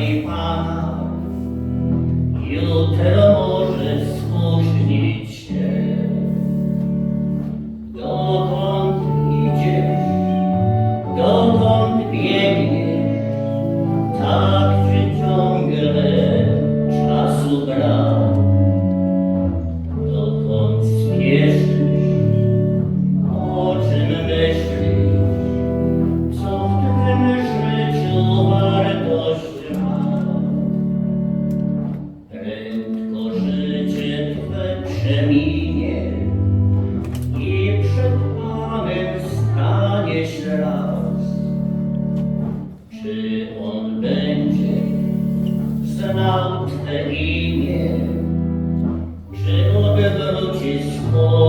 不怕 przeminie i przed Panem stanie ślad. Czy On będzie znał Twe imię, czy odwróci swoje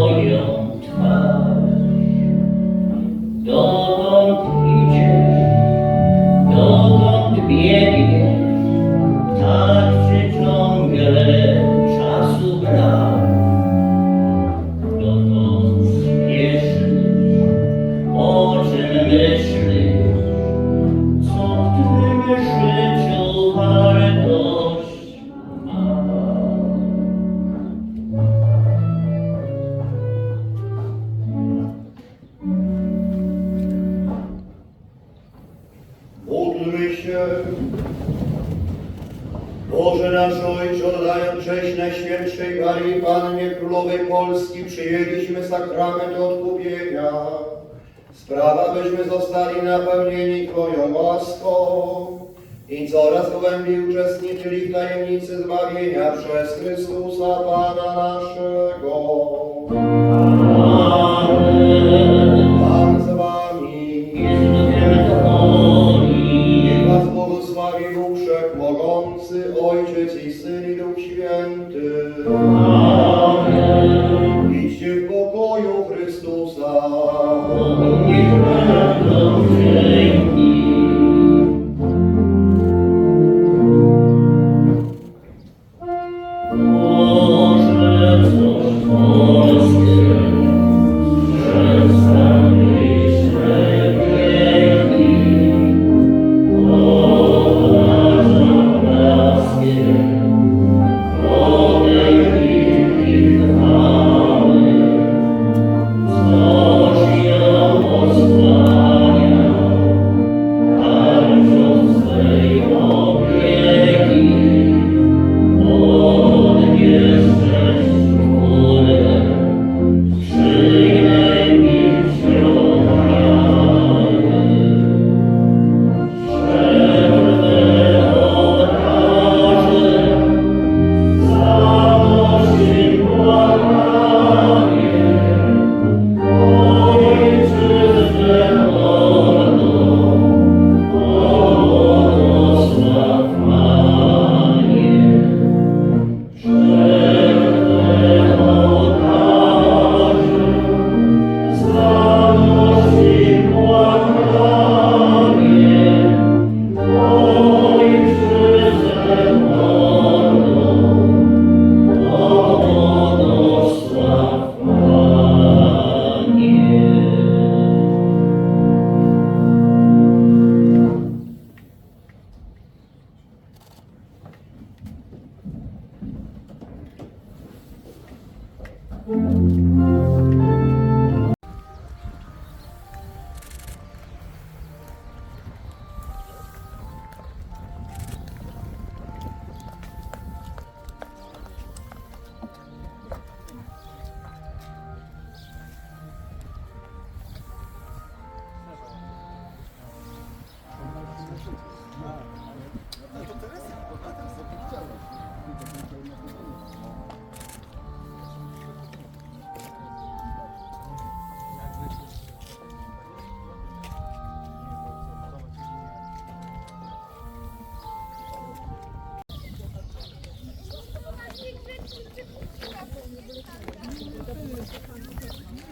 się. Boże nasz Ojcze, oddając cześć Najświętszej Marii Pannie Królowej Polski, przyjęliśmy sakrament odkupienia. Sprawa, byśmy zostali napełnieni Twoją łaską i coraz głębiej uczestniczyli w tajemnicy zbawienia przez Chrystusa Pana naszego. Pan Wszechmogący, Ojciec i Syn i Duch Święty. Idźcie w pokoju Chrystusa.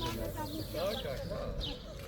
Tak, tak, tak.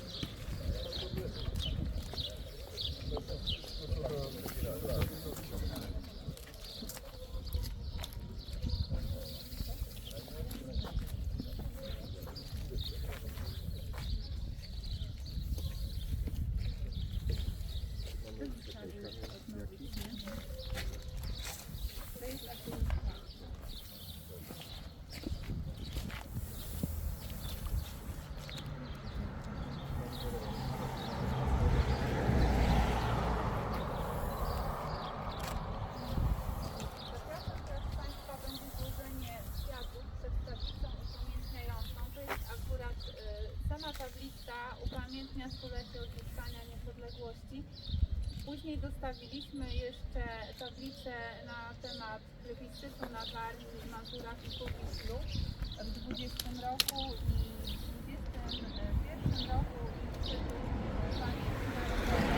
Dostawiliśmy jeszcze tablicę na temat plebiscytu na Warmii, Mazurach i Powiślu w 20 roku i w 21 roku. Instytut Pamięci Narodowej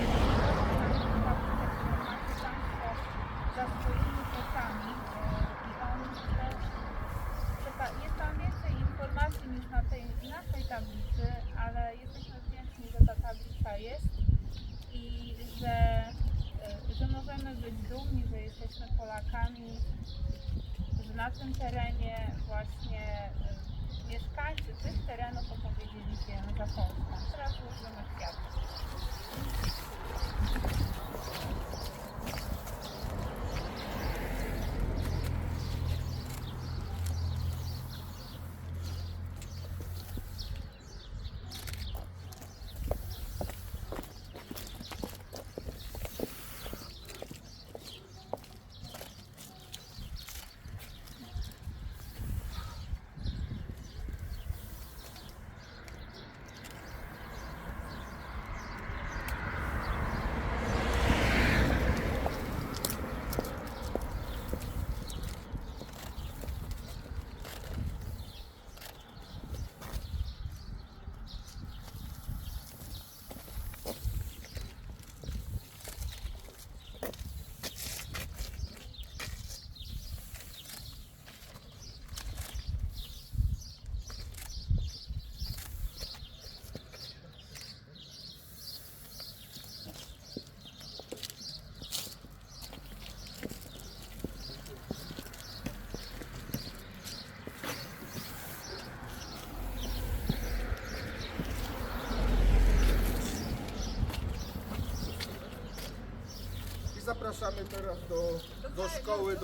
za swoimi plecami e, i on Czeka- Jest tam więcej informacji niż na tej naszej tablicy, na tym terenie właśnie y, mieszkańcy tych terenów opowiedzieli się za Polską. Teraz złożymy kwiaty. Zapraszamy teraz do, do szkoły. Do